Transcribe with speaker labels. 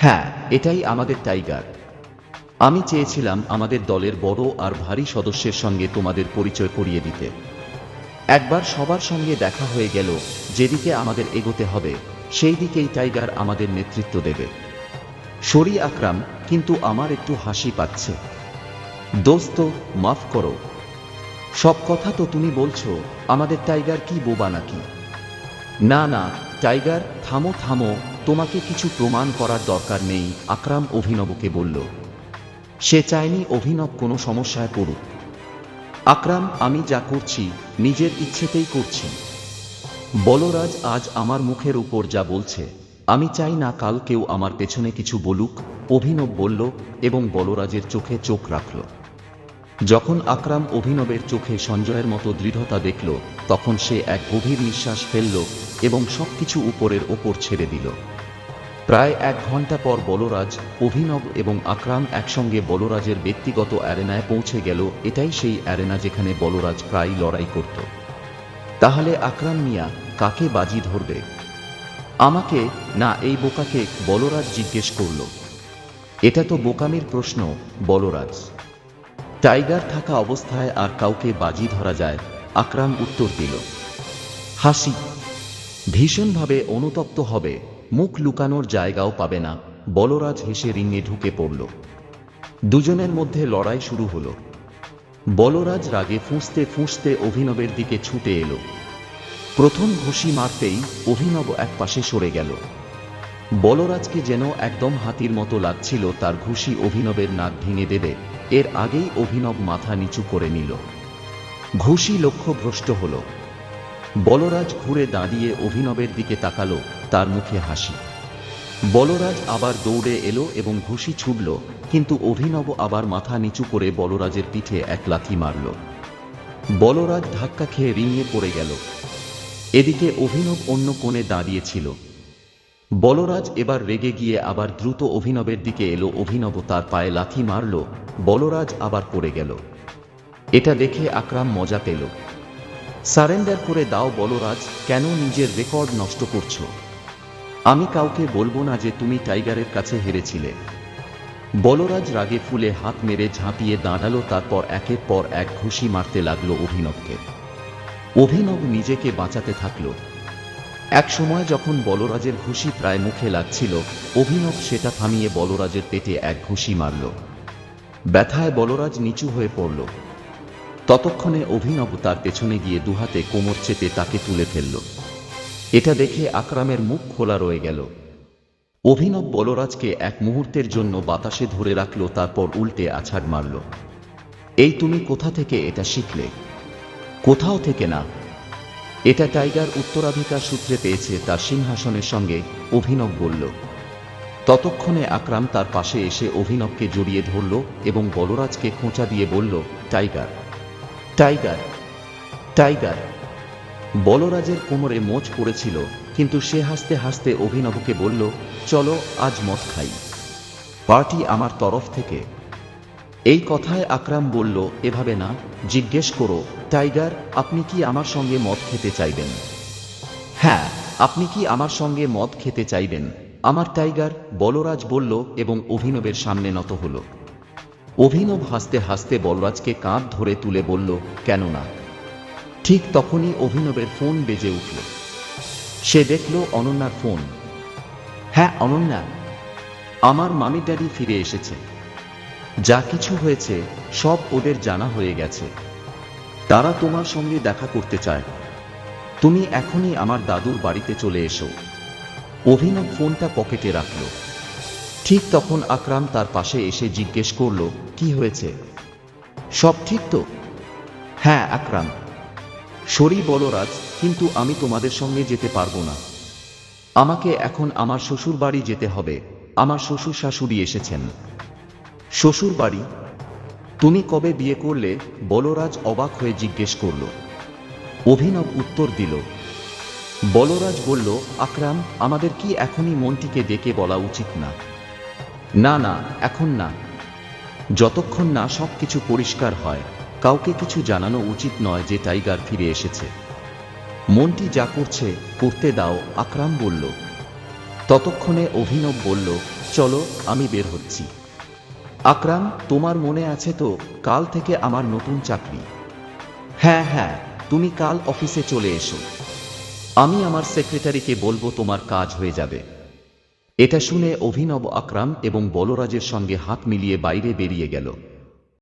Speaker 1: হ্যাঁ এটাই আমাদের টাইগার আমি চেয়েছিলাম আমাদের দলের বড় আর ভারী সদস্যের সঙ্গে তোমাদের পরিচয় করিয়ে দিতে। একবার সবার সঙ্গে দেখা হয়ে গেল, যেদিকে আমাদের এগোতে হবে, সেই দিকেই টাইগার আমাদের নেতৃত্ব দেবে। শরী আকরাম, কিন্তু আমার একটু হাসি পাচ্ছে। দোস্ত, মাফ করো। সব কথা তো তুমি বলছো, আমাদের টাইগার কি বোবা নাকি? না না টাইগার থামো থামো তোমাকে কিছু প্রমাণ করার দরকার নেই, আকরাম অভিনবকে বলল। সে চায়নি অভিনব কোনো সমস্যায় পড়ুক। আকরাম, আমি যা করছি, নিজের ইচ্ছেতেই করছি। বলরাজ আজ আমার মুখের উপর যা বলছে, আমি চাই না কাল কেউ আমার পেছনে কিছু বলুক, অভিনব বলল এবং বলরাজের চোখে চোখ রাখল। যখন আকরাম অভিনবের চোখে সঞ্জয়ের মতো দৃঢ়তা দেখল, তখন সে এক গভীর নিঃশ্বাস ফেলল এবং সবকিছু উপরের ওপর ছেড়ে দিল। প্রায় এক ঘণ্টা পর বলরাজ, অভিনব এবং আকরাম একসঙ্গে বলরাজের ব্যক্তিগত অ্যারেনায় পৌঁছে গেল। এটাই সেই অ্যারেনা যেখানে বলরাজ প্রায় লড়াই করত। তাহলে আকরাম মিয়া কাকে বাজি ধরবে? আমাকে না এই বোকাকে বলরাজ জিজ্ঞেস করল। এটা তো বোকামির প্রশ্ন, বলরাজ। টাইগার থাকা অবস্থায় আর কাউকে বাজি ধরা যায়, আকরাম উত্তর দিল। হাসি। ভীষণভাবে অনুতপ্ত হবে। মুখ লুকানোর জায়গাও পাবে না। বলরাজ হেসে রিংয়ে ঢুকে পড়ল। দুজনের মধ্যে লড়াই শুরু হলো। বলরাজ রাগে ফুঁসতে ফুঁসতে অভিনবের দিকে ছুটে এলো। প্রথম ঘুষি মারতেই অভিনব এক পাশে সরে গেল। বলরাজকে যেন একদম হাতির মতো লাগছিল তার ঘুষি অভিনবের নাক ভেঙে দেবে। এর আগেই অভিনব মাথা নিচু করে নিল। ঘুষি লক্ষ্যভ্রষ্ট হল। বলরাজ ঘুরে দাঁড়িয়ে অভিনবের দিকে তাকালো, তার মুখে হাসি। বলরাজ আবার দৌড়ে এলো এবং ঘুষি ছুড়ল কিন্তু অভিনব আবার মাথা নিচু করে বলরাজের পিঠে এক লাথি মারল। বলরাজ ধাক্কা খেয়ে রিঙে পড়ে গেল। এদিকে অভিনব অন্য কোণে দাঁড়িয়েছিল। বলরাজ এবার রেগে গিয়ে আবার দ্রুত অভিনবের দিকে এলো, অভিনব তার পায়ে লাথি মারল, বলরাজ আবার পড়ে গেল। এটা দেখে আকরাম মজা পেল। সারেন্ডার করে দাও বলরাজ, কেন নিজের রেকর্ড নষ্ট করছ? আমি কাউকে বলব না যে তুমি টাইগারের কাছে হেরেছিলে। বলরাজ রাগে ফুলে হাত মেরে ঝাঁপিয়ে দাঁড়াল, তারপর একের পর এক ঘুষি মারতে লাগল অভিনবকে। অভিনব নিজেকে বাঁচাতে থাকল। এক সময় যখন বলরাজের ঘুষি প্রায় মুখে লাগছিল, অভিনব সেটা থামিয়ে বলরাজের পেটে এক ঘুষি মারল। ব্যথায় বলরাজ নিচু হয়ে পড়ল। ততক্ষণে অভিনব তার পেছনে গিয়ে দুহাতে কোমর চেপে তাকে তুলে ফেলল। এটা দেখে আকরামের মুখ খোলা রয়ে গেল। অভিনব বলরাজকে এক মুহূর্তের জন্য বাতাসে ধরে রাখল, তারপর উল্টে আছাড় মারল। এই তুমি কোথা থেকে এটা শিখলে? কোথাও থেকে না? এটা টাইগার উত্তরাধিকার সূত্রে পেয়েছে, তার সিংহাসনের সঙ্গে অভিনব বলল। ততক্ষণে আকরাম তার পাশে এসে অভিনবকে জড়িয়ে ধরল এবং বলরাজকে খোঁচা দিয়ে বলল, টাইগার টাইগার টাইগার। বলরাজের কোমরে মোচ পড়েছিল, কিন্তু সে হাসতে হাসতে অভিনবকে বলল, চলো, আজ মদ খাই। পার্টি আমার তরফ থেকে। এই কথায় আকরাম বলল, এভাবে না, জিজ্ঞেস করো, টাইগার, আপনি কি আমার সঙ্গে মদ খেতে চাইবেন? হ্যাঁ আপনি কি আমার সঙ্গে মদ খেতে চাইবেন? আমার টাইগার, বলরাজ বলল এবং অভিনবের সামনে নত হল। অভিনব হাসতে হাসতে বলরাজকে কাঁধ ধরে তুলে বলল কেন না ঠিক তখনই অভিনবের ফোন বেজে উঠল। সে দেখল অনন্যার ফোন। হ্যাঁ অনন্যা, আমার মামি ড্যাডি ফিরে এসেছে। যা কিছু হয়েছে, সব ওদের জানা হয়ে গেছে। তারা তোমার সঙ্গে দেখা করতে চায়। তুমি এখনই আমার দাদুর বাড়িতে চলে এসো। অভিনব ফোনটা পকেটে রাখল। ঠিক তখন আকরাম তার পাশে এসে জিজ্ঞেস করল, কি হয়েছে? সব ঠিক তো? হ্যাঁ আকরাম। সরি বলরাজ কিন্তু আমি তোমাদের সঙ্গে যেতে পারব না। আমাকে এখন আমার শ্বশুর বাড়ি যেতে হবে। আমার শ্বশুর শাশুড়ি এসেছেন। শ্বশুর বাড়ি তুমি কবে বিয়ে করলে? বলরাজ অবাক হয়ে জিজ্ঞেস করল। অভিনব উত্তর দিল। বলরাজ বলল, আকরাম, আমাদের কি এখনই মনটিকে ডেকে বলা উচিত না? না না, এখন না। যতক্ষণ না সব কিছু পরিষ্কার হয়, কাউকে কিছু জানানো উচিত নয় যে টাইগার ফিরে এসেছে। মনটি যা করছে, করতে দাও, আকরাম বলল। ততক্ষণে অভিনব বলল, চলো, আমি বের হচ্ছি। আকরাম, তোমার মনে আছে তো, কাল থেকে আমার নতুন চাকরি? হ্যাঁ হ্যাঁ তুমি কাল অফিসে চলে এসো। আমি আমার সেক্রেটারিকে বলব তোমার কাজ হয়ে যাবে। এটা শুনে অভিনব আকরাম এবং বলরাজের সঙ্গে হাত মিলিয়ে বাইরে বেরিয়ে গেল।